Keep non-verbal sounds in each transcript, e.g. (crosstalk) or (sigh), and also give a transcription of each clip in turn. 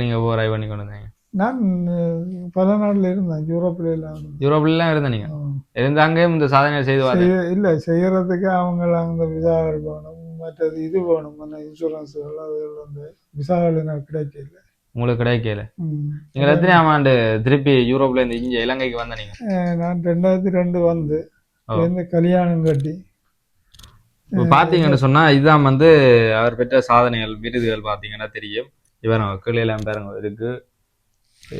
நீங்க ஓவர் ஆய்வு பண்ணி கொண்டு வந்தீங்க? நான் பல நாள்ல இருந்தேன். யூரோப்ல எல்லாம் இருந்தேன். யூரோப்லாம் இருந்த நீங்க? ஆ. இருந்து அங்கேயும் இந்த சாதனை செய்து வாரு இல்ல செய்யறதுக்கு அவங்க அந்த விசாகள் வேணும் மற்றது இது வேணும் அந்த இன்சூரன்ஸ் அதுகள் வந்து விசாகள் எனக்கு கிடைக்கல. உங்களுக்கு கிடைக்கல. நீங்க எத்தனையாம் ஆண்டு திருப்பி யூரோப்ல இருந்து இங்க இலங்கைக்கு வந்த நீங்க? அஹ், நான் ரெண்டாயிரத்தி ரெண்டு வந்து. இருந்து கல்யாணம் கட்டி. இப்ப பாத்தீங்கன்னு சொன்னா இதுதான் வந்து அவர் பெற்ற சாதனைகள் விருதுகள் பாத்தீங்கன்னா தெரியும். இவர் கீழெல்லாம் பாருங்க இருக்கு.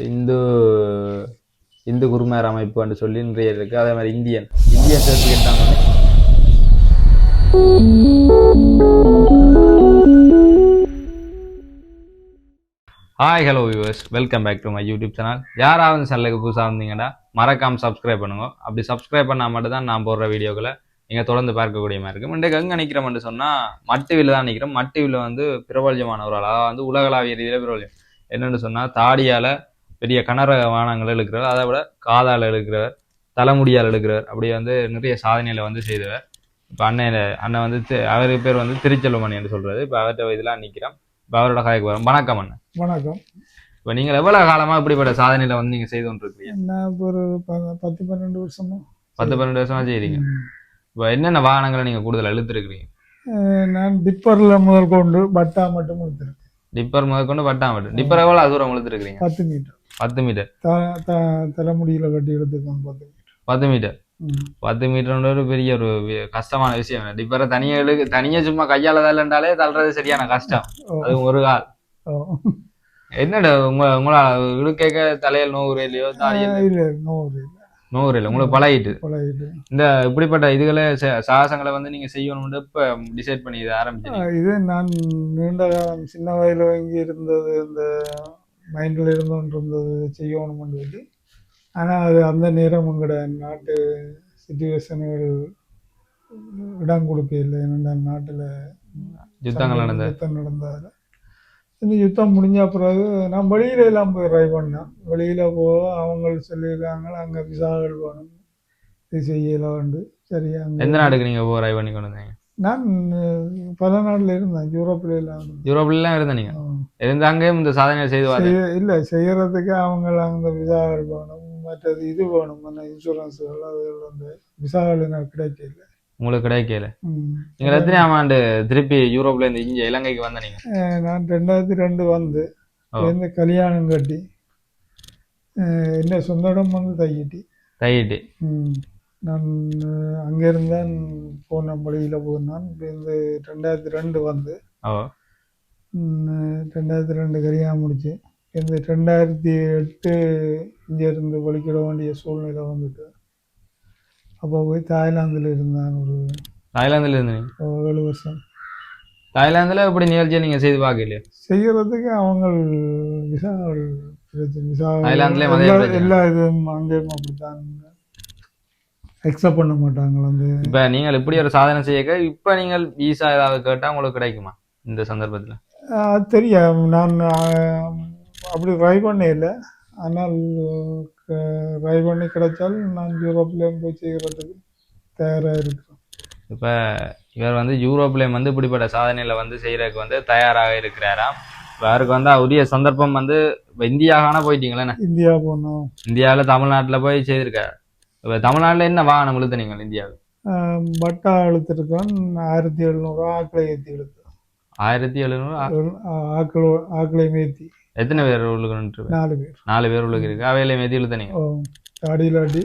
இந்து இந்து குருமார் அமைப்புன்னு சொல்லி நிறைய இருக்கு. அதே மாதிரி இந்தியன். இந்தியன் சர்டிஃபிகேட் தான் hi hello viewers welcome back to my YouTube channel யாராவது சேனலுக்கு புதுசாக இருந்தீங்கன்னா மறக்காம சப்ஸ்கிரைப் பண்ணுங்க. அப்படி சப்ஸ்கிரைப் பண்ணால் மட்டும் தான் நான் போடுற வீடியோக்களை நீங்கள் தொடர்ந்து பார்க்கக்கூடிய மாதிரி இருக்கும் இன்றைக்கு எங்கே நிற்கிறோம்னு சொன்னால் மட்டுவில் தான் நிற்கிறோம் மட்டுவில் வந்து ஒரு ஆள். அதாவது வந்து உலகளாவிய ரீதியில் பிரபல்யம். என்னென்னு சொன்னால் தாடியால் பெரிய கனர வானங்கள் இழுக்கிறவர் அதை விட காதால் இழுக்கிறவர் தலைமுடியால் இழுக்கிறவர் அப்படியே வந்து நிறைய சாதனைகளை வந்து செய்தவர். இப்போ அண்ணன் அண்ணன் வந்து அவர் பேர் வந்து திருச்செல்வமணி என்று சொல்றது. இப்போ அவர்கிட்ட இதெல்லாம் நிற்கிறோம் இப்போ அவரோட கதைக்கு வரும். வணக்கம் அண்ணன் வணக்கம். இப்போ நீங்கள் எவ்வளவு காலமா இப்படிப்பட்ட சாதனையில வந்து நீங்க செய்து கொண்டிருக்கீங்க நான் ஒரு பத்து பன்னெண்டு வருஷமா. பத்து பன்னெண்டு வருஷமா செய்றீங்க. ம். இப்போ என்னென்ன வாகனங்களை நீங்க கூடுதல் இழுத்துருக்கீங்க அஹ், நான் டிப்பர்ல முதல் கொண்டு பட்டா மட்டும் கொடுத்துருக்கேன் டிப்பர் முதற்கொண்டு பட்டாமட்டு டிப்பர் எவ்வளவு தூரம் இழுத்துருக்கீங்க பத்து மீட்டர். பத்து மீட்டர். தலைமுடியில கட்டி எடுத்துக்கணும் பத்து மீட்டர். பத்து மீட்டர். பத்து மீட்டர் ஒரு பெரிய ஒரு கஷ்டமான விஷயம். டிப்பரை தனியா இழுக்கு தனியா சும்மா கையால தள்ளண்டாலே தள்ளுறது சரியான கஷ்டம். அது ஒரு கால். என்னடா உங்க உங்கள இழுக்க தலையில் நோவுற இல்லையோ தாடியில் இல்ல. நூறு இல்லை உங்களுக்கு பழகிட்டு. பழகிட்டு. இந்த இப்படிப்பட்ட இதுகளை சாகசங்களை வந்து நீங்க செய்யணும்னு இப்ப டிசைட் பண்ணி இதை ஆரம்பிச்சீங்க. அஹ், இது நான் நீண்ட காலம் சின்ன வயதில் வாங்கி இருந்தது இந்த மைண்டில் இருந்தோன்று இருந்தது செய்யணும்னு சொல்லி. ஆனால் அது அந்த நேரம் உங்களோட நாட்டு சுச்சுவேஷனுகள் இடம் கொடுக்க இல்லை என்னென்ன நாட்டில் யுத்தங்கள் நடந்த யுத்தம் நடந்ததால. இந்த யுத்தம் முடிஞ்ச பிறகு நான் வெளியில எல்லாம் போய் ட்ரை பண்ணேன். வெளியில போக அவங்க சொல்லியிருக்காங்க அங்கே விசாகள் வேணும் இது செய்யலாண்டு சரி அங்கே எந்த நாட்டுக்கு நீங்க போய் ட்ரை பண்ணி கொண்டு வந்தீங்க? நான் பல நாள்ல இருந்தேன். யூரோப்ல எல்லாம் இருந்தேன். யூரோப்லாம் இருந்த நீங்க? ஆ. இருந்து அங்கேயும் இந்த சாதனை செய்து இல்ல செய்யறதுக்கு அவங்க அந்த விசாகள் வேணும் மற்றது இது வேணும் இன்சூரன்ஸ்கள் அதுகள் வந்து விசாகள் எனக்கு கிடைக்கல. உங்களுக்கு கிடைக்கல ம். நீங்க எத்தனையாம் ஆண்டு திருப்பி யூரோப்ல இருந்து இங்க இலங்கைக்கு வந்த நீங்க? நான் ரெண்டாயிரத்தி ரெண்டு வந்து. இருந்து கல்யாணம் கட்டி என்ன சொந்த இடம் வந்து தையிட்டி. தையிட்டு. நான் அஹ், அங்கிருந்து தான் போன வழியில் போனான். இந்த ரெண்டாயிரத்தி ரெண்டு வந்து ரெண்டாயிரத்தி ரெண்டு கல்யாணம் முடிச்சு இந்த ரெண்டாயிரத்தி எட்டு இங்கேருந்து வலிக்கிட வேண்டிய சூழ்நிலை வந்துட்டு. அப்போ போய் தாய்லாந்தில் இருந்தான் ஒரு தாய்லாந்துல இருந்து? நீங்க ஒரு ஏழு வருஷம். தாய்லாந்துல இப்படி நிகழ்ச்சியை நீங்க செய்து பார்க்கலையே? செய்யறதுக்கு அவங்க விசா விசா தாய்லாந்துலயும் அதே எல்லா இதுவும் அங்கேயும் அப்படித்தான். அக்செப்ட் பண்ண மாட்டாங்க வந்து இப்ப நீங்கள் இப்படி ஒரு சாதனை செய்ய இப்ப நீங்கள் விசா ஏதாவது கேட்டா உங்களுக்கு கிடைக்குமா இந்த சந்தர்ப்பத்துல? தெரியும் நான் அப்படி ட்ரை பண்ணே இல்லை. ஆனால் ட்ரை பண்ணி கிடைச்சால் நான் யூரோப்லேயும் போய் செய்கிறதுக்கு தயாராக இருக்கிறேன் இப்ப இவர் வந்து யூரோப்லயும் வந்து இப்படிப்பட்ட சாதனையில வந்து செய்யறதுக்கு வந்து தயாராக இருக்கிறாராம். அவருக்கு வந்து உரிய சந்தர்ப்பம் வந்து இப்ப இந்தியாவான போயிட்டீங்களே இந்தியா போனோம். இந்தியாவுல தமிழ்நாட்டுல போய் செய்திருக்காரு. இப்ப தமிழ்நாட்டுல என்ன வாகனம் இழுத்துனீங்க இந்தியாவுக்கு ஆஹ், பட்டா இழுத்துருக்கேன் ஆயிரத்தி எழுநூறு ஆக்களை ஏற்றி இழுத்தேன் ஆயிரத்தி எழுநூறு ஆக்கள் ஆக்களை மேத்தி. எத்தனை பேர் உள்ளுக்கு நாலு பேர். நாலு பேர் உள்ளுக்கு இருக்கு. அவையில மேதி இழுத்தனீங்க ஓ, தாடியில் அடி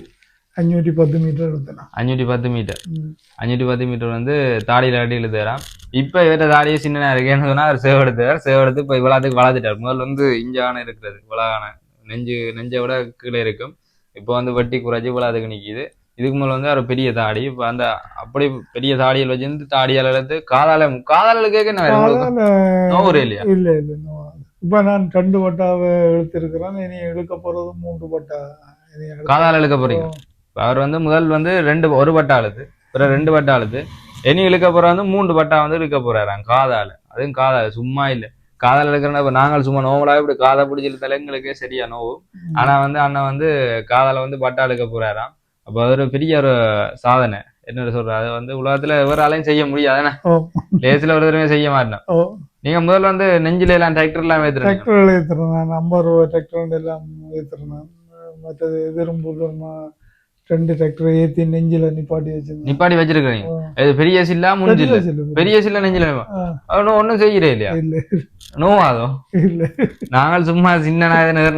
அஞ்சூற்றி பத்து மீட்டர் இழுத்தேன் அஞ்சூற்றி பத்து மீட்டர். ம். அஞ்சூற்றி பத்து மீட்டர் வந்து தாடியில் அடி இழுத்துறான் இப்போ இவர்கிட்ட தாடியே சின்னனா இருக்கேன்னு சொன்னா அவர் சேவ் எடுத்தார் சேவ் எடுத்து இப்போ இவ்வளோத்துக்கு வளர்த்துட்டார். முதல்ல வந்து இஞ்சான இருக்கிறது. இவ்வளோகான நெஞ்சு நெஞ்சை விட கீழே இருக்கும். இப்போ வந்து வெட்டி குறைச்சி இவ்வளோத்துக்கு நிற்கிது இதுக்கு மேலே வந்து அவர் பெரிய தாடி. இப்போ அந்த அப்படி பெரிய தாடியில் வச்சிருந்து தாடியால் இழுத்து காதால காதால கேட்க என்ன உங்களுக்கு நோவுறே இல்லையா? இல்லை இல்லை நோ இப்போ நான் ரெண்டு பட்டாவை இழுத்திருக்கிறேன் இனி இழுக்க போகிறது மூன்று பட்டா காதால இழுக்க போறீங்க. அவர் வந்து முதல் வந்து ரெண்டு ஒரு பட்டா அழுது. பிறகு ரெண்டு பட்டா அழுது. இனி இழுக்க போற வந்து மூன்று பட்டா வந்து இழுக்க போறாராம் காதால. அதுவும் காதால. சும்மா இல்ல. காதால இழுக்கிறனா இப்ப நாங்கள் சும்மா நோவலா இப்படி காதை பிடிச்சி இழுத்தாலே எங்களுக்கே சரியா நோவும். ஆனா வந்து அண்ணன் வந்து காதால வந்து பட்டா இழுக்க போறாராம். அப்ப அது ஒரு பெரிய ஒரு சாதனை. என்ன சொல்ற அது வந்து உலகத்துல எவராலையும் செய்ய முடியாது. லேசில் ஒரு தடவை செய்ய மாட்டோம் ஓ. நீங்க முதல்ல வந்து நெஞ்சில எல்லாம் டிராக்டர் எல்லாம் ஏத்துறீங்க. டிராக்டர்கள் ஏற்றுறேன் ஐம்பது ரூபா டிராக்டர் எல்லாம் ஏற்றுறேன் மற்றது எதிரும் ரெண்டு டிராக்டர் ஏற்றி நெஞ்சில நிப்பாட்டி வச்சிருந்தேன். நிப்பாடி வச்சிருக்கீங்க. இது பெரிய சில்லா முடிஞ்சில்ல. பெரிய சில்லு. பெரிய சில்ல நெஞ்சில அவனும் ஒன்றும் செய்யறே இல்லையா? இல்ல. நோவாதோ இல்ல. நாங்கள் சும்மா சின்ன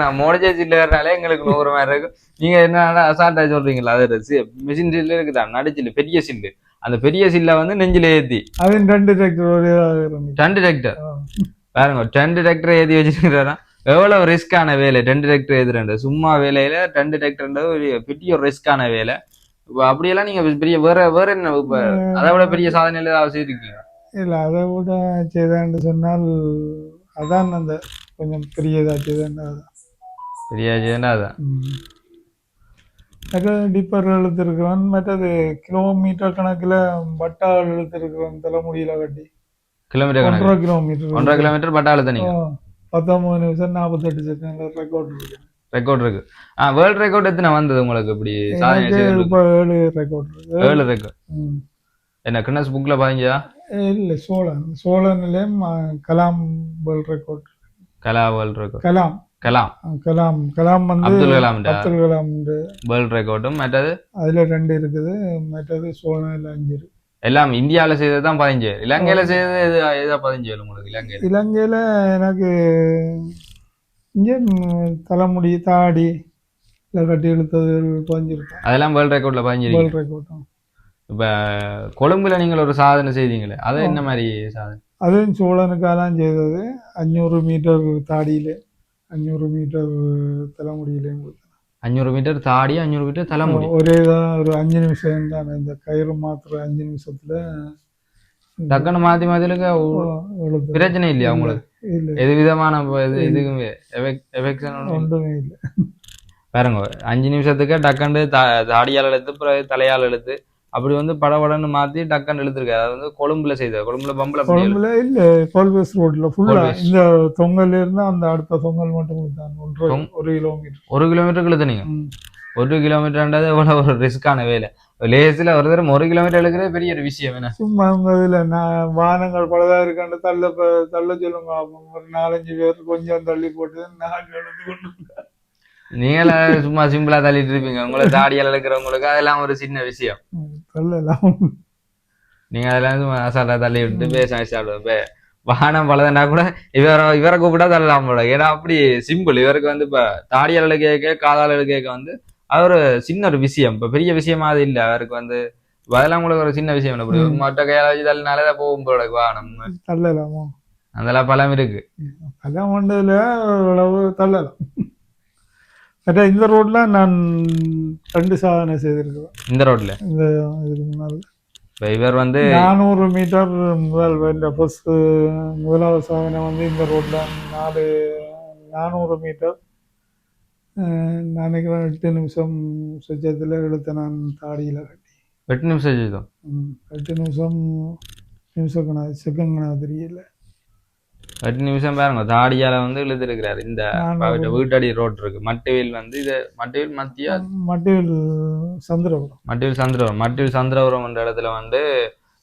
நான் மோடிச்சே சில்லறனாலே எங்களுக்கு நூறு மாதிரி இருக்கு நீங்க என்ன அசால்ட்டா சொல்றீங்களா அது மிஷின் சில்லு இருக்குதா? நடுச்சில்லு பெரிய சில்லு. அந்த பெரிய சில்லை வந்து நெஞ்சில ஏத்தி. அது ரெண்டு டிராக்டர். ரெண்டு டிராக்டர். பாருங்க ரெண்டு டிராக்டர் ஏத்தி வச்சிருக்கிறாரா? எவ்வளவு ரிஸ்கான வேலை? ரெண்டு டிராக்டர் எதிரண்டு சும்மா வேலையில ரெண்டு டிராக்டர்ன்றது ஒரு பெரிய ஒரு ரிஸ்கான வேலை. இப்ப அப்படியெல்லாம் நீங்க பெரிய வேற வேற என்ன இப்ப அதை விட பெரிய சாதனையில ஏதாவது செய்திருக்கீங்க இல்ல அதை விட செய்தான்னு சொன்னால் அதான் அந்த கொஞ்சம் அதான். பெரிய செய்தா அதான். ம். மற்றது டிப்பர் இழுத்துருக்கிறோம் மற்றது கிலோமீட்டர் கணக்குல பட்டா இழுத்துருக்கிறோம் தலைமுடியில கட்டி. கிலோமீட்டர் கணக்கு. ஒன்றரை கிலோமீட்டர் ஒன்றரை கிலோமீட்டர் பட்டாளத்தை நீங்க ஆ, பத்தொன்பது நிமிஷம் நாற்பத்தெட்டு செகண்ட்ல ரெக்கார்ட் இருக்கு. ரெக்கார்ட் இருக்கு. ஆ வேர்ல்ட் ரெக்கார்ட் எத்தனை வந்தது உங்களுக்கு இப்படி சாதனை இப்போ ஏழு ரெக்கார்ட் இருக்கு. ஏழு ரெக்கார்ட். என்ன கின்னஸ் புக்ல பதிஞ்சதா இல்ல சோழன். சோழன்லயும் கலாம் வேர்ல்ட் ரெக்கார்ட் கலா வேர்ல்ட் ரெக்கார்ட் கலாம். கலாம். கலாம். கலாம் வந்து அப்துல் கலாம் அப்துல் கலாம் வேர்ல்ட் ரெக்கார்டும் மற்றது? அதுல ரெண்டு இருக்குது. மற்றது சோழன்ல அஞ்சு இருக்கு. எல்லாம் இந்தியால செய்தது தான் பதிஞ்சு இலங்கையில செய்தது எது எதா பதிஞ்சு உங்களுக்கு இலங்கையில? இலங்கையில எனக்கு இங்க தலைமுடி தாடி கட்டி இழுத்தது பதிஞ்சிருக்கேன் அதெல்லாம் வேர்ல்ட் ரெக்கார்ட்ல பதிஞ்சிருக்கு வேர்ல்ட் ரெக்கார்டும் இப்ப கொழும்புல நீங்கள் ஒரு சாதனை செய்தீங்களே அது என்ன மாதிரி சாதனை? அதுவும் சோழனுக்காலாம் செய்தது. அஞ்சூறு மீட்டர் தாடியில அஞ்சூறு மீட்டர் தலைமுடியிலையும் கொடுத்தேன் அஞ்சூறு மீட்டர் தாடி அஞ்சூறு மீட்டர் தலைமுடி ஒரே தான் ஒரு அஞ்சு நிமிஷம் தான் இந்த கயிறு மாத்திர அஞ்சு நிமிஷத்துல டக்குன்னு மாத்தி மாத்திலுக்கு பிரச்சனை இல்லையா உங்களுக்கு எது விதமான இது இதுக்குமே எஃபெக்ஷன் ஒன்றுமே இல்லை பாருங்க அஞ்சு நிமிஷத்துக்கு டக்குன்னு தா- தாடியால் எழுத்து பிறகு தலையால் எழுத்து அப்படி வந்து படபடன்னு மாத்தி டக்குன்னு எழுத்துருக்காரு அது வந்து கொழும்புல செய்தது கொழும்புல பம்புல. கொழம்புல இல்ல கோல்பேஸ் ரோட்ல ஃபுல்லா. இந்த தொங்கல்ல இருந்து அந்த அடுத்த தொங்கல் மட்டும் தொங்- ஒரு கிலோமீட்டர் ஒரு கிலோமீட்டருக்கு எழுத்துனீங்க ம். ஒரு கிலோமீட்டர்ன்றது எவ்வளவு ஒரு ரிஸ்கான வேலை. லேசில் ஒரு தடவை ஒரு கிலோமீட்டர் எழுதுறது பெரிய ஒரு விஷயம் என்ன? சும்மா இந்த இதுல நான் வானங்கள் பலதா இருக்காண்டு தள்ள தள்ள சொல்லுங்க. ஒரு நாலஞ்சு பேர் கொஞ்சம் தள்ளி போட்டு நான் எழுந்து கொண்டு. நீங்கள சும்மா சிம்பிளா தள்ளிட்டு இருப்பீங்க. உங்களை தாடியால் இருக்கிறவங்களுக்கு அதெல்லாம் ஒரு சின்ன விஷயம். நீங்க அதெல்லாம் சும்மா அசால்ட்டா தள்ளி விட்டு பேச சாப்பிடுவோம். வாகனம் பலதண்டா கூட இவரை இவரை கூப்பிட்டா தள்ளலாம் போல. ஏன்னா அப்படி சிம்பிள் இவருக்கு வந்து இப்ப தாடியால் கேட்க காதால் கேட்க வந்து அது ஒரு சின்ன ஒரு விஷயம். இப்ப பெரிய விஷயமா அது இல்ல. அவருக்கு வந்து அதெல்லாம் உங்களுக்கு ஒரு சின்ன விஷயம் இல்லை. மற்ற கையால வச்சு தள்ளினாலே போகும் போல வாகனம் தள்ளலாமோ? அதெல்லாம் பலம் இருக்கு. ஒன்றுல ஓரளவு தள்ளலாம். மற்ற இந்த ரோட்ல நான் ரெண்டு சாதனை செய்திருக்கிறேன். இந்த ரோட்ல? இந்த இதுக்கு முன்னால். இவர் வந்து நானூறு மீட்டர் முதல் இந்த ஃபர்ஸ்ட் முதலாவது சாதனை வந்து இந்த ரோட்ல நாலு நானூறு மீட்டர். நினைக்கிறேன் எட்டு நிமிஷம் சுச்சத்தில் இழுத்த நான் தாடியில் கட்டி. எட்டு நிமிஷம் எட்டு நிமிஷம் நிமிஷம் கணா செகண்ட் கணா தெரியல. எட்டு நிமிஷம் பாருங்க. தாடியால வந்து இழுத்துருக்கிறாரு. இந்த வீட்டடி ரோட் இருக்கு. மட்டுவில் வந்து இது மட்டுவில் மத்திய? மட்டில் சந்திரபுரம். மட்டிவில் சந்திரபுரம். மட்டிவில் சந்திரபுரம் என்ற இடத்துல வந்து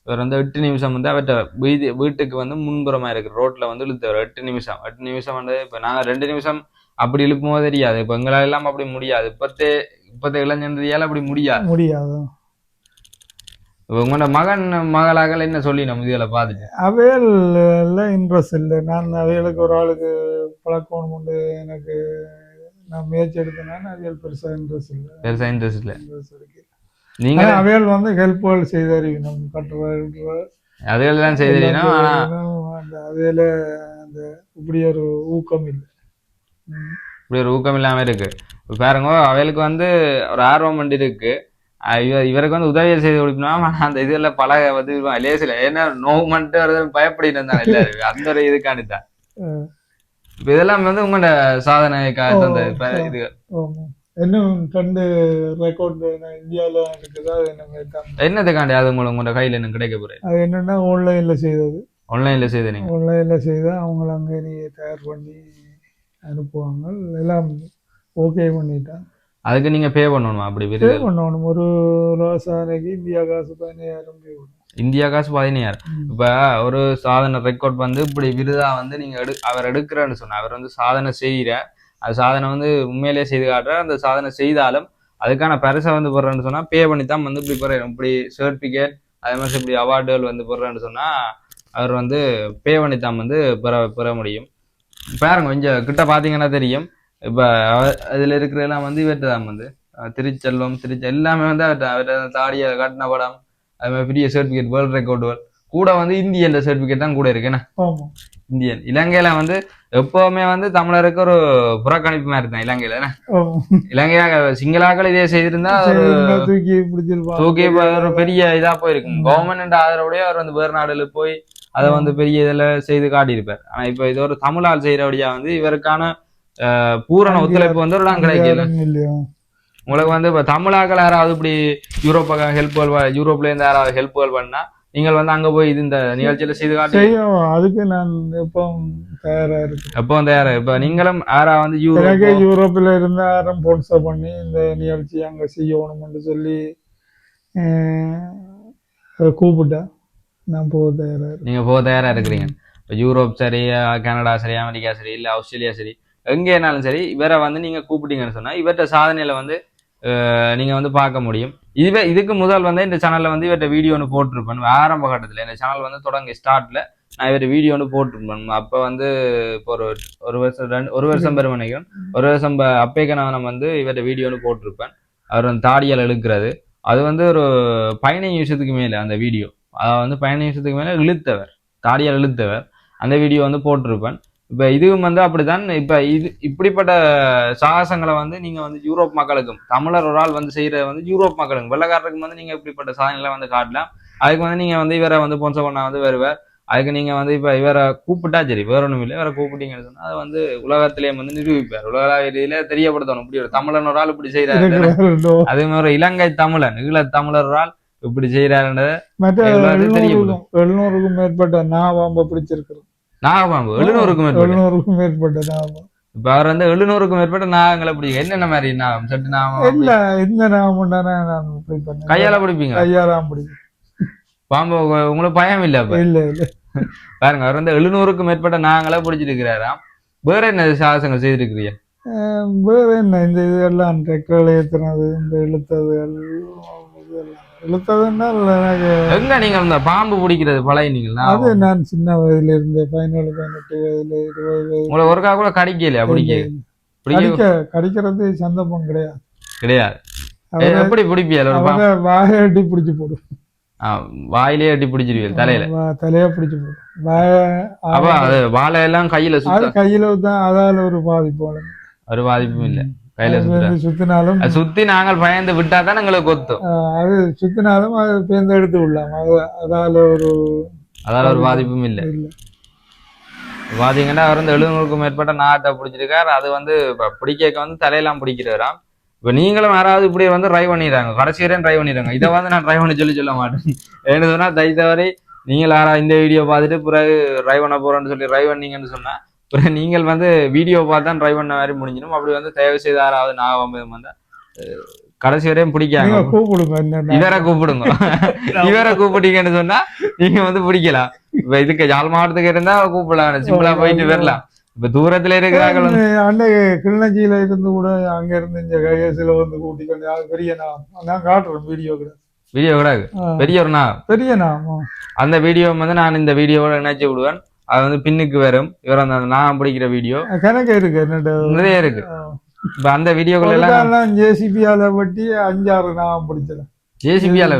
இவர் வந்து எட்டு நிமிஷம் வந்து அவர்கிட்ட வீதி வீட்டுக்கு வந்து முன்புறமா இருக்கு. ரோட்ல வந்து இழுத்தவர். எட்டு நிமிஷம். எட்டு நிமிஷம் வந்து இப்ப நாங்க ரெண்டு நிமிஷம் அப்படி இழுக்கும் தெரியாது. இப்ப எங்களால எல்லாம் அப்படி முடியாது. இப்பத்தே இப்பத்த இளைஞந்தியால அப்படி முடியாது. முடியாது. உங்களோட மகன் மகளாக என்ன சொல்லி நம்ம இதுல பாத்துட்டு அவையல்ல இன்ட்ரெஸ்ட் இல்லை. நான் அவைகளுக்கு ஒரு ஆளுக்கு பழக்கம் உண்டு. எனக்கு நான் முயற்சி எடுத்தேன்னா அவையல் பெருசாக இன்ட்ரெஸ்ட் இல்லை. பெருசா இன்ட்ரெஸ்ட் இல்ல. இன்ட்ரெஸ்ட் இருக்கு. நீங்க? ஆனா அவையல் வந்து ஹெல்ப்ஃபுல் செய்தறிவினம் கட்டுற செய்தீங்கன்னா ஆனா அந்த அவையில அந்த இப்படி ஒரு ஊக்கம் இல்லை. இப்படி ஒரு ஊக்கம் இல்லாம இருக்கு. இப்ப பாருங்க அவளுக்கு வந்து ஒரு ஆர்வம் வந்து இருக்கு. அஹ் இவ- இவருக்கு வந்து உதவியை செய்து கொடுக்கணும்? அந்த இதுல பல வந்து லேசில ஏன்னா வருது பயப்படிட்டு இருந்தாங்க எல்லாரும். அந்த ஒரு இதுக்காண்டி தான் இதெல்லாம் வந்து உங்களோட சாதனைக்காக தந்த இது. இன்னும் ரெண்டு ரெக்கார்ட் இந்தியாவில் இருக்குது அது என்ன என்னதுக்காண்டி அது உங்களுக்கு உங்களோட கையில எனக்கு கிடைக்க போறேன் அது என்னன்னா ஆன்லைனில் செய்தது. ஆன்லைன்ல செய்து நீங்க? ஆன்லைனில் செய்தால் அவங்கள அங்கே நீ தயார் பண்ணி அனுப்புவாங்க. எல்லாம் ஓகே பண்ணிட்டான் அதுக்கு நீங்க பே பண்ணணுமா? அப்படி பே பண்ணணும். ஒரு ரோசானைக்கு இந்தியா காசு பதினாயிரம் பே பண்ணணும். இந்தியா காசு பதினாயிரம். இப்ப ஒரு சாதனை ரெக்கார்ட் வந்து இப்படி விருதா வந்து நீங்க எடு அவர் எடுக்கிறேன்னு சொன்னா அவர் வந்து சாதனை செய்யற அது சாதனை வந்து உண்மையிலேயே செய்து காட்டுற அந்த சாதனை செய்தாலும் அதுக்கான பரிசை வந்து போடுறேன்னு சொன்னா பே பண்ணி தான் வந்து இப்படி போடுறேன் இப்படி சர்டிபிகேட் அதே மாதிரி இப்படி அவார்டுகள் வந்து போடுறேன்னு சொன்னா அவர் வந்து பே பண்ணி தான் வந்து பெற பெற முடியும். பாருங்க கொஞ்சம் கிட்ட பாத்தீங்கன்னா தெரியும். இப்ப அதுல இருக்கிறதெல்லாம் வந்து இவர்கிட்ட தான் வந்து திருச்செல்வம் திருச்ச எல்லாமே வந்து அவர்கிட்ட அவர்கிட்ட தாடிய கட்டின படம். அது மாதிரி பெரிய சர்டிபிகேட் வேர்ல்ட் ரெக்கார்டுகள் கூட வந்து இந்தியன் சர்டிபிகேட் தான் கூட இருக்கு என்ன? ஆமா. இந்தியன். இலங்கையில வந்து எப்பவுமே வந்து தமிழருக்கு ஒரு புறக்கணிப்பு மாதிரி தான் இலங்கையில இலங்கையாக சிங்களாக்கள் இதே செய்திருந்தா தூக்கி ஒரு பெரிய இதா போயிருக்கும். கவர்மெண்ட் ஆதரவுடைய அவர் வந்து வேறு நாடுல போய் அதை வந்து பெரிய இதுல செய்து காட்டியிருப்பார். ஆனா இப்ப இது ஒரு தமிழால் செய்யறபடியா வந்து இவருக்கான பூரண ஒத்துழைப்பு வந்து கிடைக்கல இல்லையா? உங்களுக்கு வந்து இப்ப தமிழாக்கள் யாராவது இப்படி யூரோப்பாக ஹெல்ப்புகள் யூரோப்ல இருந்து யாராவது ஹெல்ப்புகள் பண்ணா நீங்கள் வந்து அங்க போய் இது இந்த நிகழ்ச்சியில செய்து காட்டி. செய்யும் அதுக்கு நான் எப்பவும் தயாரா இருக்கேன். எப்போ வந்து யாரு இப்ப நீங்களும் யாரா வந்து யூரோப் யூரோப்பில் இருந்து யாரும் ஸ்பான்சர் பண்ணி இந்த நிகழ்ச்சி அங்கே செய்யணும்னு சொல்லி கூப்பிட்டா நான் போக தயாரா நீங்க போக தயாரா இருக்கிறீங்க. இப்ப யூரோப் சரி கனடா சரி அமெரிக்கா சரி இல்ல ஆஸ்திரேலியா சரி எங்கேனாலும் சரி இவரை வந்து நீங்கள் கூப்பிட்டீங்கன்னு சொன்னால் இவர்கிட்ட சாதனையில் வந்து நீங்கள் வந்து பார்க்க முடியும். இதுவே இதுக்கு முதல் வந்து இந்த சேனலில் வந்து இவர்கிட்ட வீடியோ ஒன்று போட்டிருப்பேன். ஆரம்ப கட்டத்தில் இந்த சேனல் வந்து தொடங்க ஸ்டார்ட்டில் நான் இவர் வீடியோ ஒன்று போட்டிருப்பேன். அப்போ வந்து இப்போ ஒரு ஒரு வருஷம் ரெண்டு ஒரு வருஷம் பெரும் நினைக்கிறேன் ஒரு வருஷம் அப்பேக்க அப்பேக்கு நான் வந்து இவர்கிட்ட வீடியோ ஒன்று போட்டிருப்பேன். அவர் வந்து தாடியால் இழுக்கிறது. அது வந்து ஒரு பதினைஞ்சு நிமிஷத்துக்கு மேலே அந்த வீடியோ அதை வந்து பதினைஞ்சு வருஷத்துக்கு மேலே இழுத்தவர். தாடியால் இழுத்தவர். அந்த வீடியோ வந்து போட்டிருப்பேன். இப்ப இதுவும் வந்து அப்படித்தான். இப்ப இது இப்படிப்பட்ட சாகசங்களை வந்து நீங்க வந்து யூரோப் மக்களுக்கும் தமிழர் ஒரு ஆள் வந்து செய்யற வந்து யூரோப் மக்களுக்கும் வெள்ளக்காரருக்கும் வந்து நீங்க இப்படிப்பட்ட சாதனைகளை வந்து காட்டலாம். அதுக்கு வந்து நீங்க வந்து இவரை வந்து பொன்ச பண்ணா வந்து வருவார் அதுக்கு நீங்க வந்து இப்ப இவரை கூப்பிட்டா சரி வேற ஒண்ணும் இல்லை. இவரை கூப்பிட்டீங்கன்னு சொன்னா அதை வந்து உலகத்திலேயே வந்து நிரூபிப்பார். உலக ரீதியில தெரியப்படுத்தணும். இப்படி ஒரு தமிழன் ஒரு ஆள் இப்படி செய்யறாரு இருக்கிறார்களோ. அதே மாதிரி இலங்கை தமிழன் ஈழத் தமிழர் ஒரு ஆள் இப்படி எல்லாருக்கும் எழுநூறுக்கும் மேற்பட்ட நாவாம்ப பிடிச்சிருக்கிறோம் நாகபாம்பு எழுநூறுக்கும் மேற்பட்ட. எழுநூறுக்கும் மேற்பட்ட நாவம் இப்ப அவர் வந்து எழுநூறுக்கும் மேற்பட்ட நாகங்களை பிடிக்கும். என்னென்ன மாதிரி நாகம்? சட்டு நாகம் இல்ல இந்த நாவம் தானே நான் கையால பிடிப்பீங்க கையாலாம் பிடிக்கும். பாம்பு உங்க- உங்களுக்கு பயம் இல்ல அப்ப? இல்ல இல்ல. பாருங்க அவர் வந்து எழுநூறுக்கும் மேற்பட்ட நாங்களை பிடிச்சிருக்கிறாராம். வேற என்ன சாகசங்கள் செய்திருக்கிறீங்க? வேற என்ன? இந்த இதெல்லாம் ரெக்கல் ஏத்துனது இந்த இழுத்தது எல்லாம் இதெல்லாம். இழுத்ததுன்னா எங்க நீங்க இந்த பாம்பு பிடிக்கிறது பழைய நீங்கள் அது நான் சின்ன வயதுல இருந்து பதினேழு பதினெட்டு வயதுல இருபது உங்களை ஒருக்கா கூட கடிக்கலையா பிடிக்க? பிடிக்க? கடிக்க கடிக்கிறது சந்தர்ப்பம் கிடையாது. கிடையாது. எப்படி பிடிப்பியல் அவரை வாயை அடி பிடிச்சு போடும். வாயிலே அடி பிடிச்சிருவீங்க தலையில? தலையா பிடிச்சு போடும். வாய அப்ப அது வாழை எல்லாம் கையில கையில தான் அதால ஒரு பாதிப்பு. ஒரு பாதிப்பும் இல்ல. கையில சுத்தினாலும் சுத்தி நாங்கள் பயந்து விட்டா தான் எங்களுக்கு கொத்தும் அது சுத்தினாலும் அது பேர்ந்து எடுத்து விடலாம். அது அதால ஒரு அதால ஒரு பாதிப்பும் இல்ல. பாத்தீங்கன்னா அவர் வந்து எழுநூறுக்கும் மேற்பட்ட நாட்டை பிடிச்சிருக்காரு. அது வந்து பிடிக்க வந்து தலையெல்லாம் பிடிக்கிறாராம் இப்ப நீங்களும் யாராவது இப்படி வந்து ட்ரை பண்ணிடுறாங்க. கடைசி வரையும் ட்ரை பண்ணிடுறாங்க. இதை வந்து நான் ட்ரை பண்ணி சொல்லி சொல்ல மாட்டேன். ஏன்னு சொன்னா தைத்தவரை நீங்கள் யாரா இந்த வீடியோ பார்த்துட்டு பிறகு ட்ரை பண்ண போறோம்னு சொல்லி ட்ரை பண்ணீங்கன்னு சொன்னா நீங்கள் வந்து வீடியோ பார்த்து தான் ட்ரை பண்ண மாதிரி முடிஞ்சிடும். அப்படி வந்து தயவு செய்து யாராவது நான் வந்தா அஹ், கடைசி வரையும் பிடிக்காங்க கூப்பிடுங்க இவரை கூப்பிடுங்க. (laughs) இவரை கூப்பிட்டீங்கன்னு சொன்னா நீங்க வந்து பிடிக்கலாம். இப்ப இதுக்கு யாழ் மாவட்டத்துக்கு இருந்தா கூப்பிடலாம் சிம்பிளா போயிட்டு வரலாம். இப்ப தூரத்துல இருக்கிறார்கள் வந்து அன்னை கிளிநொச்சியில இருந்து கூட அங்க இருந்து இந்த கையசில வந்து கூட்டிக்கொண்டு பெரிய நாம் நான் காட்டுறேன் வீடியோ கூட. வீடியோ கூட ஆ, பெரிய ஒரு பெரிய நாம் அந்த வீடியோ வந்து நான் இந்த வீடியோவோட இணைச்சு விடுவேன். அது வந்து பின்னுக்கு வரும். இவர் அந்த நான் பிடிக்கிற வீடியோ. கணக்கு இருக்கு நிறைய இருக்கு. இப்ப அந்த வீடியோக்கள் எல்லாம் ஜேசிபியால வட்டி அஞ்சாறு நாம் பிடிச்சேன் ஜேசிபியால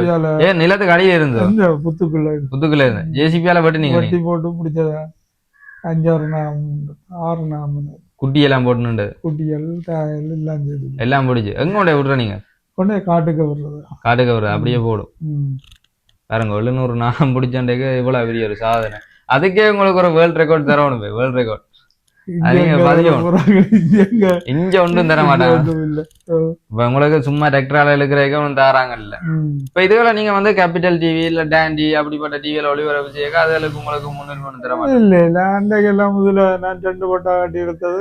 ஏன் நிலத்துக்கு அடியே இருந்தது. இந்த புத்துக்குள்ள புத்துக்குள்ள இருந்தது ஜேசிபியால வெட்டு நீங்க வட்டி போட்டு பிடிச்சத. அஞ்சாறு நாம் ஆறு நாம் குட்டி எல்லாம் போட்டுனுண்டு. குட்டிகள் எல்லாம் எல்லாம் பிடிச்சு. எங்க கொண்டே விடுற நீங்க? கொண்டே காட்டுக்கு வர்றது காட்டுக்கு வருது அப்படியே போடும். பாருங்க எழுநூறு நான் பிடிச்சண்டேக்கு இவ்வளவு பெரிய ஒரு சாதனை. அதுக்கே உங்களுக்கு ஒரு வேர்ல்ட் ரெக்கார்ட் தரணும் வேர்ல்ட் ரெக்கார்ட் இங்க ஒன்றும் தர மாட்டாங்க இப்ப உங்களுக்கு சும்மா டெக்டரால இருக்கிறதுக்கு ஒன்றும் தராங்கல்ல. இப்ப இதுல நீங்க வந்து கேபிட்டல் டிவி இல்ல டாண்டி அப்படிப்பட்ட டிவியில ஒளிபரப்பு செய்ய அதுகளுக்கு உங்களுக்கு முன்னுரிமை ஒண்ணும் தர மாட்டாங்க இல்ல இல்ல. அன்றைக்கெல்லாம் முதல்ல நான் ரெண்டு பட்டா கட்டி எடுத்தது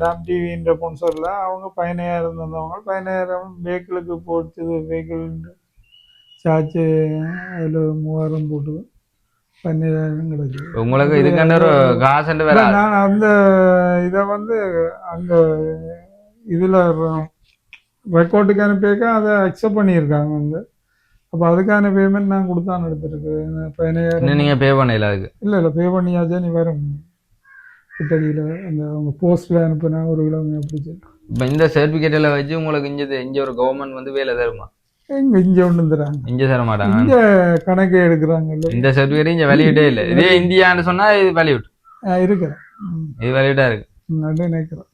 டாம் டிவின்ற பொன்சர்ல அவங்க பதினாயிரம் தந்தவங்க. பதினாயிரம் வெஹிக்கிளுக்கு போச்சு வெஹிக்கிள் சார்ஜ் அதில் மூவாயிரம் போட்டு உங்களுக்கு இதுக்கான ஒரு காசு நான் அந்த இதை வந்து அங்க இதுல ரெக்கார்டுக்கு அனுப்பியிருக்க அதை அக்செப்ட் பண்ணியிருக்காங்க வந்து. அப்போ அதுக்கான பேமெண்ட் நான் கொடுத்தான் எடுத்திருக்கு. பதினாயிரம் இன்னும் நீங்க பே பண்ணல அதுக்கு? இல்லை இல்லை பே பண்ணியாச்சா நீ வேற கிட்டடியில் அந்த அவங்க போஸ்ட்டில் அனுப்புனா ஒரு கிலோமீட்டர் அப்படி சொல்லி. இப்ப இந்த சர்டிபிகேட்ல வச்சு உங்களுக்கு இங்க இங்க ஒரு கவர்மெண்ட் வந்து வேலை தருமா? எங்க இங்கே தராங்க இங்க தர மாட்டாங்க. இங்கே கணக்கே எடுக்கிறாங்கல்ல? இந்த சர்டிபிகேட் இங்க வெளியிட்டே இல்ல. இதே இந்தியான்னு சொன்னா இது வெளியிட் இருக்கிறேன் இது வெளியிட்டா இருக்கு. நினைக்கிறேன்?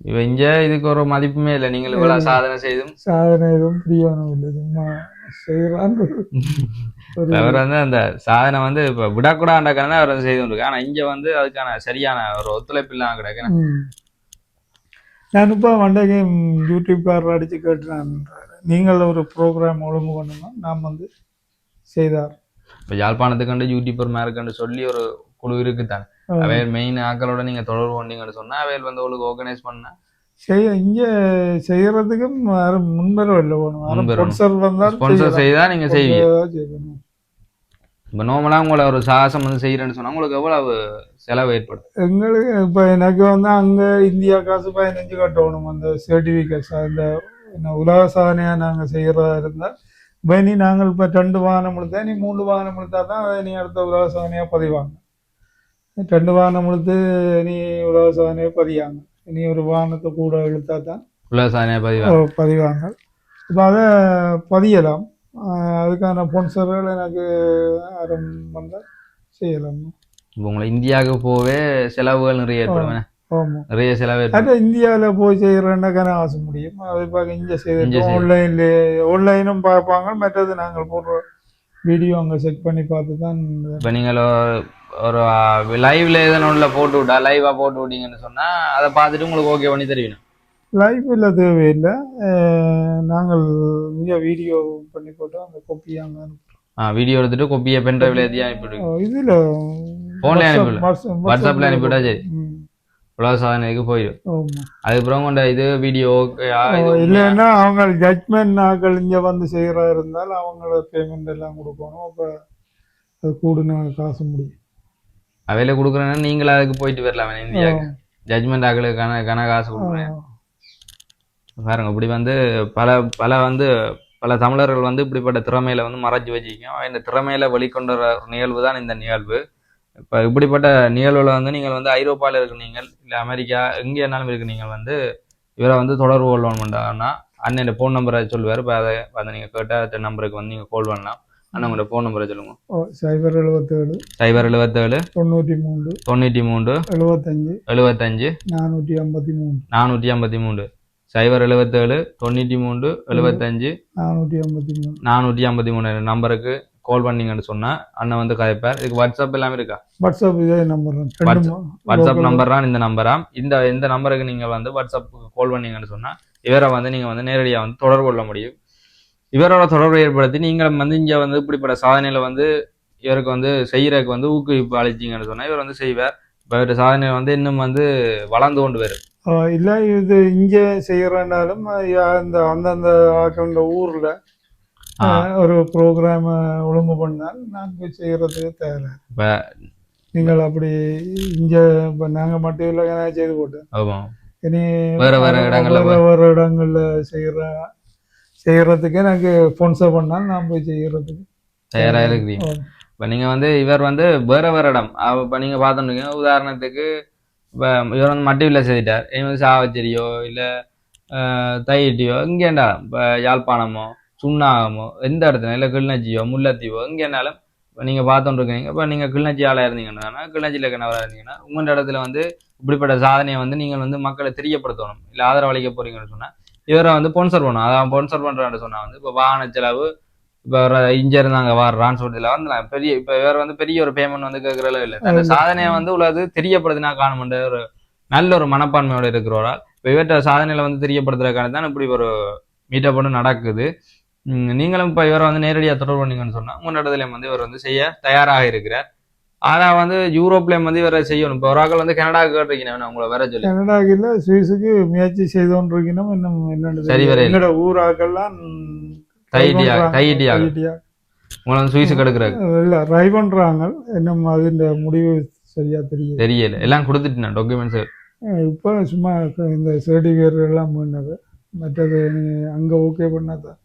இப்ப இங்க இதுக்கு ஒரு மதிப்புமே இல்லை. நீங்கள் இவ்வளவு சாதனை செய்தும். சாதனை எதுவும் பிரியாணம் இல்லை. சும்மா (laughs) அவர் வந்து அந்த சாதனை வந்து இப்ப விடக்கூடாண்டாக்கான அவர் செய்து கொண்டிருக்கு ஆனா இங்க வந்து அதுக்கான சரியான ஒரு ஒத்துழைப்பு இல்லாம கிடக்கு ம். நான் இப்போ வண்டகை யூடியூப்காரர் அடித்து கேட்டுறான் நீங்கள் ஒரு ப்ரோக்ராம் ஒழுங்கு பண்ணணும் நாம் வந்து செய்தார் இப்ப யாழ்ப்பாணத்துக்கு வந்து யூடியூபர் மேற்கண்டு சொல்லி ஒரு குழு இருக்குதானே அவையல் மெயின் ஆக்களோட நீங்க தொடர்பு கொண்டீங்கன்னு சொன்னா அவையல் வந்து உங்களுக்கு ஆர்கனைஸ் பண்ணா செய்ய இங்கே செய்யறதுக்கும் யாரும் இல்லை முன்வரணும். ஸ்பான்சர் வந்தால் ஸ்பான்சர் செய்தா நீங்க செய்வீங்க. இப்ப நார்மலா உங்களை ஒரு சாகசம் வந்து செய்யறேன்னு சொன்னா உங்களுக்கு எவ்வளவு செலவு ஏற்படும்? எங்களுக்கு இப்போ எனக்கு வந்து அங்கே இந்தியா காசு பதினஞ்சு கட்டணும். அந்த சர்டிஃபிகேட்ஸ் அந்த உலக சாதனையாக நாங்கள் செய்கிறதா இருந்தால் இப்போ நீ நாங்கள் இப்போ ரெண்டு வாகனம் எடுத்தா நீ மூணு வாகனம் எடுத்தா தான் அதை நீ அடுத்த உலக சாதனையாக பதிவாங்க. ரெண்டு வாகனம் எடுத்து நீ உலக சாதனையாக பதிவாங்க நீ ஒரு வாகனத்தை கூட இழுத்தா தான் உள்ள சாதனையா பதிவா ஓ, பதிவாங்க. இப்போ அதை பதியலாம். அதுக்கான ஸ்பான்சர்கள் எனக்கு யாரும் வந்தால் செய்யலாம் உங்களை இந்தியாவுக்கு போவே செலவுகள் நிறைய ஏற்படும். என்ன? ஆமாம் நிறைய செலவு ஏற்படும். அது இந்தியாவில் போய் செய்கிறேன்னா கன ஆசை முடியும். அது பார்க்க இங்கே செய்து. ஆன்லைன்ல ஆன்லைனும் பார்ப்பாங்க. மற்றது நாங்கள் போடுற வீடியோ அங்கே செக் பண்ணி பார்த்து தான் இப்ப நீங்கள் ஒரு- லைவ்ல எதனா போட்டு விட்டா லைவா போட்டு விட்டீங்கன்னு சொன்னா அதை பார்த்துட்டு உங்களுக்கு ஓகே பண்ணி தருவீங்க. லைஃப்பில் தேவையில்லை. நாங்கள் இங்கே வீடியோ பண்ணி போட்டு அந்த கொப்பி அங்கே ஆ வீடியோ எடுத்துட்டு கொப்பியை பென் டிரைவ்ல ஏற்றி அனுப்பிவிடுங்க இதில் Phone ல அனுப்பிவிடலாம். வாட்ஸ்அப்ல அனுப்பிவிட்டா சரி. உலக சாதனைக்கு போயிடும். அதுக்கப்புறம் கொண்ட இது வீடியோ இல்லைன்னா அவங்க ஜட்மெண்ட் நாங்கள் இங்கே வந்து செய்கிறா இருந்தால் அவங்கள பேமெண்ட் எல்லாம் கொடுக்கணும். அப்போ அது கூடுன காசு முடியும். அவையில கொடுக்குறேன்னா நீங்களா அதுக்கு போயிட்டு வரலாம். இந்தியாவுக்கு. ஜட்மெண்ட் ஆக்களுக்கு கன கன காசு கொடுக்குறேன். பாருங்க இப்படி வந்து பல பல வந்து பல தமிழர்கள் வந்து இப்படிப்பட்ட திறமையில வந்து மறைச்சு வச்சிருக்கோம் இந்த திறமையில வெளிக்கொண்ட நிகழ்வு தான் இந்த நிகழ்வு. இப்போ இப்படிப்பட்ட நிகழ்வுல வந்து நீங்கள் வந்து ஐரோப்பாவில் இருக்க நீங்கள் இல்லை அமெரிக்கா எங்கே இருந்தாலும் இருக்க நீங்கள் வந்து இவரை வந்து தொடர்பு கொள்ளணும்னா அண்ணன் ஃபோன் நம்பரை சொல்லுவார் இப்போ அதை வந்து நீங்கள் கேட்ட நம்பருக்கு வந்து நீங்கள் கால் பண்ணலாம். அண்ணன் உங்களோட ஃபோன் நம்பரை சொல்லுங்க. ஓ சைபர் எழுபத்தேழு சைபர் எழுபத்தேழு தொண்ணூற்றி மூணு தொண்ணூற்றி மூன்று. எழுபத்தஞ்சு எழுபத்தஞ்சு நானூற்றி ஐம்பத்தி மூணு நானூற்றி ஐம்பத்தி மூணு சைபர் எழுபத்தேழு தொண்ணூற்றி மூன்று எழுபத்தஞ்சு நானூற்றி ஐம்பத்தி மூணு. நானூற்றி ஐம்பத்தி மூணு நம்பருக்கு கால் பண்ணீங்கன்னு சொன்னா அண்ணன் வந்து கதைப்பார். இதுக்கு வாட்ஸ்அப் எல்லாமே இருக்கா? வாட்ஸ்அப் இதே நம்பர் வாட்ஸ்அப் நம்பர் தான் இந்த நம்பரா இந்த இந்த நம்பருக்கு நீங்க வந்து வாட்ஸ்அப்புக்கு கால் பண்ணீங்கன்னு சொன்னா இவரை வந்து நீங்க வந்து நேரடியா வந்து தொடர்பு கொள்ள முடியும். இவரோட தொடர்பு ஏற்படுத்தி நீங்களும் வந்து இங்க வந்து இப்படிப்பட்ட சாதனையில வந்து இவருக்கு வந்து செய்யறதுக்கு வந்து ஊக்குவிப்பு அளிச்சீங்கன்னு சொன்னா இவர் வந்து செய்வார். இப்போ இவருடைய சாதனை வந்து இன்னும் வந்து வளர்ந்து கொண்டு வரும். இல்ல இது இங்கே செய்யறனாலும் அந்த அந்தந்த ஆக்கிற ஊர்ல ஒரு ப்ரோக்ராம் ஒழுங்கு பண்ணால் நான் போய் செய்யறதுக்கு தேவை இப்ப நீங்கள் அப்படி இங்க இப்ப நாங்க மட்டும் இல்லை செய்து போட்டேன் ஆமா. இனி வேற வேற இடங்கள்ல வேற வேற இடங்கள்ல செய்யற செய்யறதுக்கு எனக்கு ஸ்பான்சர் பண்ணால் நான் போய் செய்யறதுக்கு தயாரா இருக்கிறீங்க. இப்போ நீங்கள் வந்து இவர் வந்து வேற வேற இடம். இப்போ நீங்கள் பார்த்துருக்கீங்க உதாரணத்துக்கு இவர் வந்து மட்டிவில் செய்துட்டார் இவன் வந்து சாவச்சேரியோ இல்லை தையிட்டியோ இங்கேண்டா இப்போ யாழ்ப்பாணமோ சுண்ணாகமோ எந்த இடத்துல இல்லை கிளிநொச்சியோ முல்லைத்தீவோ இங்கேனாலும் இப்போ நீங்கள் பார்த்துட்டு இருக்கீங்க இப்போ நீங்கள் கிளிநொச்சி ஆளாக இருந்தீங்கன்னா கிளிநொச்சியில் கிணவராக இருந்தீங்கன்னா உங்கள் இடத்துல வந்து இப்படிப்பட்ட சாதனையை வந்து நீங்கள் வந்து மக்களை தெரியப்படுத்தணும் இல்லை ஆதரவளிக்க போறீங்கன்னு சொன்னால் இவரை வந்து ஸ்பான்சர் பண்ணணும். அதான் ஸ்பான்சர் பண்ணுறான்னு சொன்னால் வந்து இப்போ வாகன செலவு இப்ப இங்க இருந்தாங்க வார் டிரான்ஸ்போர்ட்ல வந்து நான் பெரிய இப்ப வேற வந்து பெரிய ஒரு பேமெண்ட் வந்து கேட்கறதுல இல்ல. அந்த சாதனையை வந்து உலகது தெரியப்படுத்தினா காணுமென்ற ஒரு நல்ல ஒரு மனப்பான்மையோட இருக்கிறவரா? இப்ப இவற்ற சாதனையில வந்து தெரியப்படுத்துறதுக்கான தான் இப்படி ஒரு மீட்டப் ஒன்று நடக்குது. நீங்களும் இப்ப இவரை வந்து நேரடியா தொடர்பு பண்ணீங்கன்னு சொன்னா முன்னெடுதலையும் வந்து இவர் வந்து செய்ய தயாராக இருக்கிறார். ஆனா வந்து யூரோப்லயும் வந்து இவரை செய்யணும். இப்ப ஒரு ஆக்கள் வந்து கனடா கேட்டிருக்கீங்க உங்களை வேற சொல்லி. கனடாவில் சுவிஸுக்கு முயற்சி செய்து கொண்டிருக்கணும் இன்னும் என்னன்னு சரி தெரியல. வரையில. எங்களோட ஊராக்கெல்லாம் உங்களை வந்து சுவிஸுக்கு எடுக்கிறாரு இல்ல ட்ரை பண்றாங்க இன்னும் அதிന്റെ முடிவு சரியா தெரியல. தெரியல. எல்லாம் கொடுத்துட்டேன் டாக்குமெண்ட்ஸ் இப்போ சும்மா இந்த சர்டிஃபிகேட் எல்லாம் பண்ணது மற்றது அங்க ஓகே பண்ணாதான்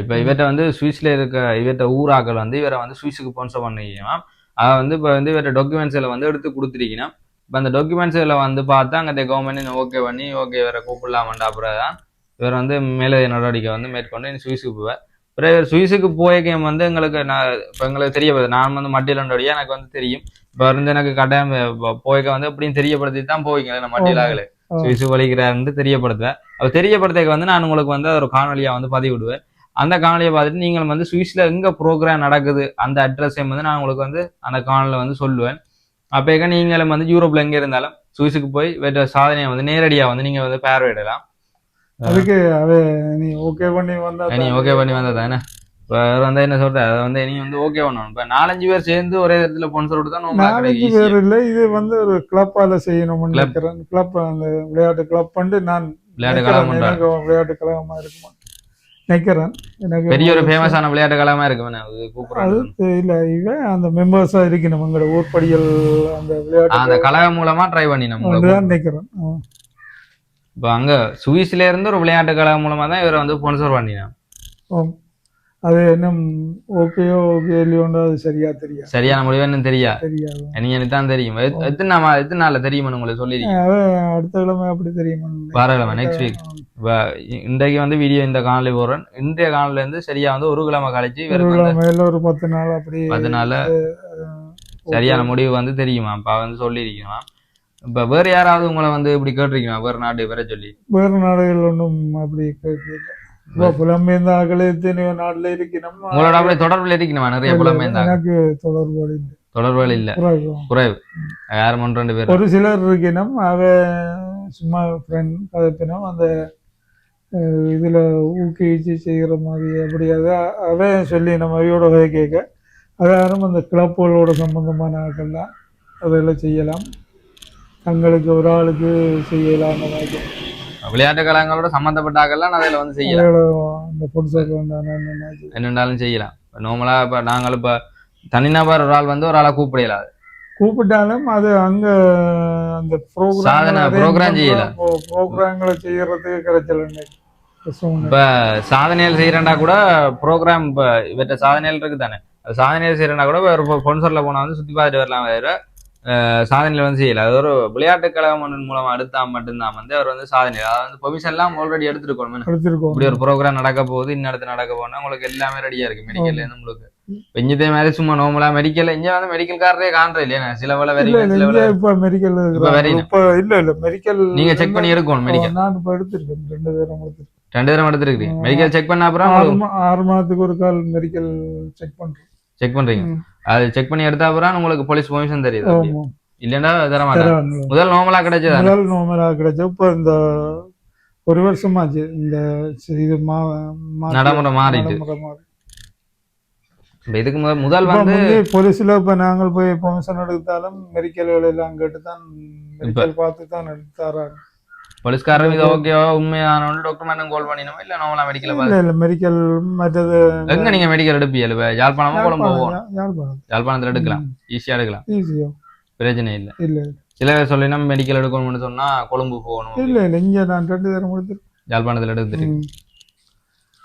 இப்போ இவர்கிட்ட வந்து சுவிஸ்ல இருக்க இவர்கிட்ட ஊராக்கள் வந்து இவரை வந்து சுவிஸுக்கு ஸ்பான்சர் பண்ணிக்கலாம் அதை வந்து இப்போ வந்து இவர்கிட்ட டாக்குமெண்ட்ஸில் வந்து எடுத்து கொடுத்துருக்கீங்கன்னா இப்போ அந்த டாக்குமெண்ட்ஸில் வந்து பார்த்தா அங்கே கவர்மெண்ட் ஓகே பண்ணி ஓகே இவரை அப்புறம் தான் இவர் வந்து மேலே நடவடிக்கை வந்து மேற்கொண்டு சுவிஸுக்கு போவார். அப்புறம் இவர் சுவிஸுக்கு போய கேம் வந்து எங்களுக்கு நான் இப்போ எங்களுக்கு தெரிய வருது நான் வந்து மட்டிலண்டோடைய எனக்கு வந்து தெரியும். இப்போ வந்து எனக்கு கட்டாயம் போய்க்க வந்து எப்படியும் தெரியப்படுத்தி தான் போய்ங்க நான் மட்டிலாகல. சுவிசு வலிக்கிறாருன்னு தெரியப்படுத்துவேன். அப்போ தெரியப்படுத்த வந்து நான் உங்களுக்கு வந்து ஒரு காணொலியாக வந்து பதிவு விடுவேன். அந்த காணொலியை பார்த்துட்டு நீங்கள் வந்து சுவிஸ்ல எங்க ப்ரோக்ராம் நடக்குது அந்த அட்ரஸையும் வந்து நான் உங்களுக்கு வந்து அந்த காணொலியில் வந்து சொல்லுவேன். அப்போ நீங்களும் வந்து யூரோப்ல எங்க இருந்தாலும் சுவிஸுக்கு போய் வேற சாதனையை வந்து நேரடியா வந்து நீங்க வந்து பார்வையிடலாம். அதுக்கு அவ நீ ஓகே பண்ணி வந்தா நீ ஓகே பண்ணி வந்தா தானே? இப்போ வந்து என்ன சொல்ற? அதை வந்து நீ வந்து ஓகே பண்ணணும். இப்போ நாலஞ்சு பேர் சேர்ந்து ஒரே இடத்துல பொன்சர் விட்டு தான் easy. வேற இல்ல இது வந்து ஒரு கிளப்பால செய்யணும்னு. நினைக்கிறேன். கிளப் அந்த விளையாட்டு கிளப் பண்ணி நான் விளையாட்டு. எனக்கு விளையாட்டு கழகமா இருக்குமா? நினைக்கிறேன். எனக்கு பெரிய ஒரு ஃபேமஸான விளையாட்டு காலமா இருக்கு அது கூப்பிடுறாங்க அது இல்ல இவன் அந்த மெம்பர்ஸா இருக்கணும். எங்களோட ஊர்படிகள் அந்த விளையாட்டு அந்த கழகம் மூலமா ட்ரை பண்ணி நம்ம நினைக்கிறேன். இப்போ அங்க சுவிஸ்ல இருந்து ஒரு விளையாட்டு கழகம் மூலமா தான் இவரை வந்து ஸ்பான்சர் பண்ணினான். அது என்ன ஓகேயோ ஓகே இல்லையோண்டோ அது சரியா தெரியாது. சரியான முடிவு என்ன தெரியா தெரியாது. நீங்க எனக்கு தான் தெரியும். எத்- எத்தனை நாம எத்தனை நாள்ல தெரியுமா உங்களுக்கு சொல்லிருக்கீங்க? அவன் அடுத்த கிழமை அப்படி தெரியுமா வாரக்கிழமை நெக்ஸ்ட் வீக் இன்றைக்கு வந்து வீடியோ இந்த காணொலி போடுறேன். இன்றைய காணொலில இருந்து சரியா வந்து ஒரு கிழமை கழிச்சு மேல ஒரு பத்து நாள் அப்படி அதனால அஹ், சரியான முடிவு வந்து தெரியுமா? அப்ப வந்து சொல்லியிருக்கீங்களா? இப்ப வேற யாராவது உங்களை வந்து இப்படி கேட்டிருக்கீங்களா? வேற நாட்டு வர சொல்லி. வேறு நாடுகள் ஒன்றும் அப்படி கேட்கல இப்போ புலம்பெயர்ந்த ஆக்களே எத்தனையோ நாடுல இருக்கணும் உங்களோட அப்படி தொடர்புல இருக்கணுமா நிறைய புலமைந்தாங்க எனக்கு தொடர்பு தொடர்புகள் இல்ல. குறைவு. யாரும் ஒன்று ரெண்டு பேர். ஒரு சிலர் இருக்கணும் அவ சும்மா ஃப்ரெண்ட் கதைப்பினும் அந்த இதுல ஊக்குவிச்சு செய்கிற மாதிரி அப்படி அதை அவன் சொல்லி நம்ம அவையோட கேட்க அதாரும் அந்த கிளப்புகளோட சம்பந்தமான ஆட்கள்லாம் அதெல்லாம் செய்யலாம். தங்களுக்கு ஒரு ஆளுக்கு செய்யலாம் அந்த மாதிரி. விளையாட்டு ஆக்கெல்லாம் அதில் வந்து செய்யலாம். அந்த என்னென்னாலும் செய்யலாம். இப்போ நார்மலா இப்போ நாங்கள் இப்போ தனிநபர் ஒரு ஆள் வந்து ஒரு ஆளை கூப்பிடலாம் கூப்பிட்டாலும் அது அங்க அந்த சாதனை, program செய்யலாம். ப்ரோக்ராம்களை செய்யறதுக்கு கிடைச்சல இப்போ சாதனைகள் செய்யறேன்டா கூட ப்ரோக்ராம் இப்போ இவற்ற சாதனைகள் இருக்கு தானே சாதனைகள் செய்யறேன்டா கூட ஒரு பொன்சரில் போனால் வந்து சுற்றி பார்த்துட்டு வரலாம் சாதனைகள் வந்து செய்யல. அது ஒரு விளையாட்டு கழகம் ஒன்றின் மூலமா எடுத்தா மட்டும்தான் வந்து அவர் வந்து சாதனை. அதாவது வந்து பெர்மிஷன் எல்லாம் ஆல்ரெடி எடுத்துருக்கணும் எடுத்திருக்கோம். இப்படி ஒரு ப்ரோக்ராம் நடக்க போகுது இன்னடத்து நடக்க போனா உங்களுக்கு எல்லாமே ரெடியா இருக்கு மெடிக்கல்ல இருந்து உங்களுக்கு. இஞ்சதே மாதிரி சும்மா நார்மலா மெடிக்கல் இங்க வந்து மெடிக்கல் காரரே காண்ற இல்லையா? சில வேலை சில இங்க வேலை இப்ப மெடிக்கல் இப்ப இல்ல இல்ல மெடிக்கல் நீங்க செக் பண்ணி எடுக்கணும் மெடிக்கல் நான் இப்ப எடுத்திருக்கேன். ரெண்டு பேரும் எடுத்திருக்கேன் ரெண்டு தடவை எடுத்துருக்கீங்க மெடிக்கல் செக் பண்ண அப்புறம் ஆறு மாதத்துக்கு ஒரு கால் மெடிக்கல் செக் பண்றோம். செக் பண்றீங்க. அது செக் பண்ணி எடுத்த அப்புறம் உங்களுக்கு போலீஸ் பெர்மிஷன் தெரியுது இல்லைன்னா தர மாட்டாங்க. முதல் நார்மலா கிடைச்சதா? முதல் நோமலா கிடைச்ச இப்ப இந்த ஒரு வருஷமாச்சு இந்த இது நடைமுறை மாறிட்டு. இதுக்கு முதல் முதல் வந்து போலீஸ்ல இப்ப நாங்கள் போய் பெர்மிஷன் எடுத்தாலும் மெடிக்கல்கள் எல்லாம் கேட்டு தான் மெடிக்கல் பார்த்து தான் எடுத்தாராங்க போலீஸ்காரர் இது ஓகேவா உண்மையான டாக்டர் மேடம் கால் பண்ணினோமா இல்ல நார்மலா மெடிக்கல் இல்ல இல்ல மெடிக்கல் மற்றது எங்க நீங்க மெடிக்கல் எடுப்பீங்க இப்ப யாழ்ப்பாணமா கொழும்பு போகணும் யாழ்ப்பாணம் யாழ்ப்பாணத்துல எடுக்கலாம் ஈஸியா எடுக்கலாம் ஈஸியா பிரச்சனை இல்ல இல்ல சில பேர் சொல்லினா மெடிக்கல் எடுக்கணும்னு சொன்னா கொழும்பு போகணும் இல்ல இல்ல இங்க நான் ரெண்டு தரம் கொடுத்துருக்கேன் யாழ்ப்பாணத்துல எடுத்துட்டு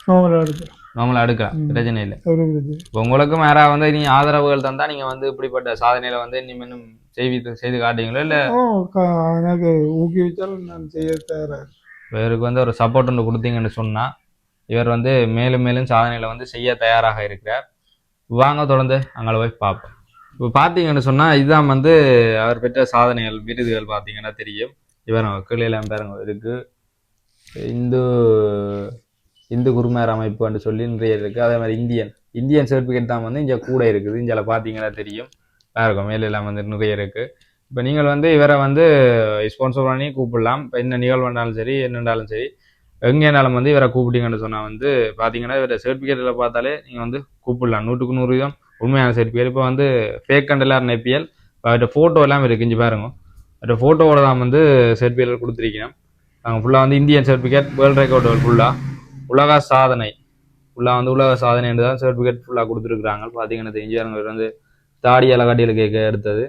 நோமலா எடுக்கிறேன் நார்மலா எடுக்கலாம். பிரச்சனை. இல்லை இப்போ உங்களுக்கும் யாராவது வந்து நீங்க ஆதரவுகள் தந்தா நீங்க வந்து இப்படிப்பட்ட சாதனையில வந்து இனிமேலும் செய்வி செய்து காட்டுவீங்களோ இல்ல? எனக்கு ஊக்குவிச்சாலும் நான் செய்ய தயாரா இருக்கேன். இவருக்கு வந்து ஒரு சப்போர்ட் ஒன்று கொடுத்தீங்கன்னு சொன்னா இவர் வந்து மேலும் மேலும் சாதனைகளை வந்து செய்ய தயாராக இருக்கிறார். வாங்க தொடர்ந்து அங்கே போய் பார்ப்போம். இப்போ பார்த்தீங்கன்னு சொன்னா இதுதான் வந்து அவர் பெற்ற சாதனைகள் விருதுகள் பார்த்தீங்கன்னா தெரியும். இவர் கீழே பாருங்க இருக்கு. இந்து இந்து குருமார் அமைப்புன்னு சொல்லி நிறைய இருக்குது அதே மாதிரி இந்தியன். இந்தியன் சர்டிஃபிகேட் தான் வந்து இங்கே கூட இருக்குது. இங்கே பார்த்தீங்கன்னா தெரியும். இருக்கும் மேலெல்லாம் வந்து நிறைய இருக்குது இப்போ நீங்கள் வந்து இவரை வந்து ஸ்பான்சர் பண்ணி கூப்பிடலாம். இப்போ என்ன நிகழ்வுனாலும் சரி என்னென்றாலும் சரி எங்கேனாலும் வந்து இவரை கூப்பிட்டீங்கன்னு சொன்னால் வந்து பார்த்தீங்கன்னா இவரை சர்டிஃபிகேட்டில் பார்த்தாலே நீங்கள் வந்து கூப்பிடலாம். நூற்றுக்கு நூறு வீதம் உண்மையான சர்டிஃபிகேட் இப்போ வந்து ஃபேக் கண்டலார் நெப்பியல் அவர்கிட்ட ஃபோட்டோ எல்லாம் இருக்குது இங்கே பாருங்க. அவர்கிட்ட ஃபோட்டோவோட தான் வந்து சர்டிஃபிகேட் கொடுத்துருக்கீங்க நாங்கள் ஃபுல்லாக வந்து இந்தியன் சர்டிஃபிகேட் வேர்ல்ட் ரெக்கார்டு ஃபுல்லாக உலக சாதனை. ஃபுல்லாக வந்து உலக சாதனை என்று தான் சர்டிஃபிகேட் ஃபுல்லாக கொடுத்துருக்குறாங்க. பார்த்தீங்கன்னா தெரிஞ்சு வந்து தாடி அலகாட்டியில் கேட்க எடுத்தது.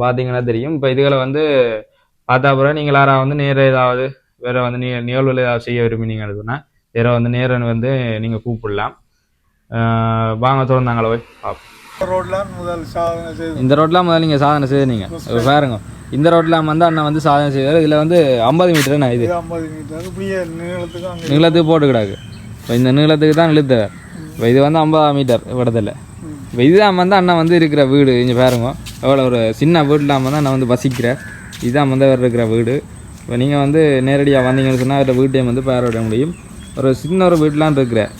பார்த்தீங்கன்னா தெரியும். இப்போ இதுகளை வந்து பார்த்தா பிறகு நீங்கள் யாராவது வந்து நேர ஏதாவது வேற வந்து நீ நிகழ்வுகள் ஏதாவது செய்ய விரும்பினீங்கன்னு சொன்னால் வேற வந்து நேரன் வந்து நீங்கள் கூப்பிடலாம். வாங்க திறந்தாங்களே போய் பார்ப்போம். ரோட்ல முதல் சாதனை செய்து இந்த ரோட்லாம் முதல்ல நீங்கள் சாதனை செய்தீங்க. பாருங்க. இந்த ரோட்லாம் வந்து அண்ணன் வந்து சாதனை செய்தார். இதில் வந்து ஐம்பது மீட்டர் இது? இது ஐம்பது மீட்டர் இப்படியே நீளத்துக்கு அங்கே நீளத்துக்கு போட்டு கிடக்கு இப்போ இந்த நீளத்துக்கு தான் இழுத்தவர் இப்போ இது வந்து ஐம்பது மீட்டர் விடத்தில் இப்போ இதுதான் வந்து அண்ணன் வந்து இருக்கிற வீடு. இங்கே பாருங்க. எவ்வளோ ஒரு சின்ன வீட்டில் வந்து அண்ணன் வந்து வசிக்கிறார். இதுதான் வந்து அவர் இருக்கிற வீடு. இப்போ நீங்கள் வந்து நேரடியாக வந்தீங்கன்னு சொன்னால் அவரோட வீட்டையும் வந்து பார்வையிட முடியும். ஒரு சின்ன ஒரு வீட்டிலாம் இருக்கிறார்.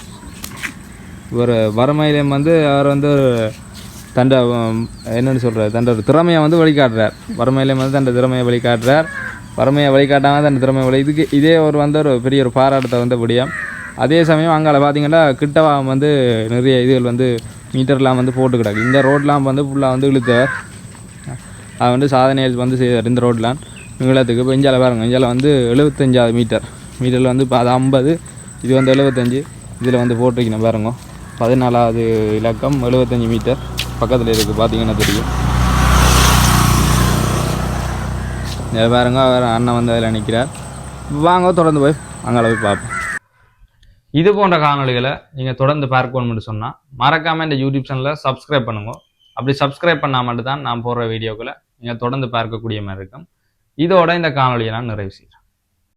ஒரு வறுமையிலையும் வந்து அவர் வந்து ஒரு தண்ட என்னென்னு சொல்கிறார் தண்ட ஒரு திறமையை வந்து வழிகாட்டுறார். வறுமையிலையும் வந்து தண்ட திறமையை வழிகாட்டுறார். வறுமையை வழிகாட்டாமல் தண்ட திறமையை வழி இதுக்கு இதே ஒரு வந்து ஒரு பெரிய ஒரு பாராட்டத்தை வந்து விடியும். அதே சமயம் அங்கால பார்த்தீங்கன்னா கிட்டவா வந்து நிறைய இதுகள் வந்து மீட்டர்லாம் வந்து போட்டு கிடக்கு. இந்த ரோட்லாம் வந்து ஃபுல்லாக வந்து இழுத்தவர் அது வந்து சாதனைகள் வந்து செய்தார் இந்த ரோட்லாம். நீளத்துக்கு இப்போ இஞ்சால பாருங்க. இஞ்சால வந்து எழுபத்தஞ்சாவது மீட்டர். மீட்டரில் வந்து இப்போ அது ஐம்பது இது வந்து எழுபத்தஞ்சு இதில் வந்து போட்டிருக்கணும் பாருங்க. பதினாலாவது இலக்கம் எழுபத்தஞ்சு மீட்டர். பக்கத்தில் இருக்குது பார்த்தீங்கன்னா தெரியும். இதை பாருங்க அவர் அண்ணன் வந்து அதில் நிற்கிறார் வாங்க தொடர்ந்து போய் அங்கே போய் பார்ப்போம். இது போன்ற காணொளிகளை நீங்கள் தொடர்ந்து பார்க்கணும்னு சொன்னால் மறக்காமல் இந்த யூடியூப் சேனலை சப்ஸ்கிரைப் பண்ணுங்க. அப்படி சப்ஸ்கிரைப் பண்ணால் மட்டும்தான் நான் போடுற வீடியோக்களை நீங்கள் தொடர்ந்து பார்க்கக்கூடிய மாதிரி இருக்கும். இதோட இந்த காணொளியை நான் நிறைவு செய்கிறேன்.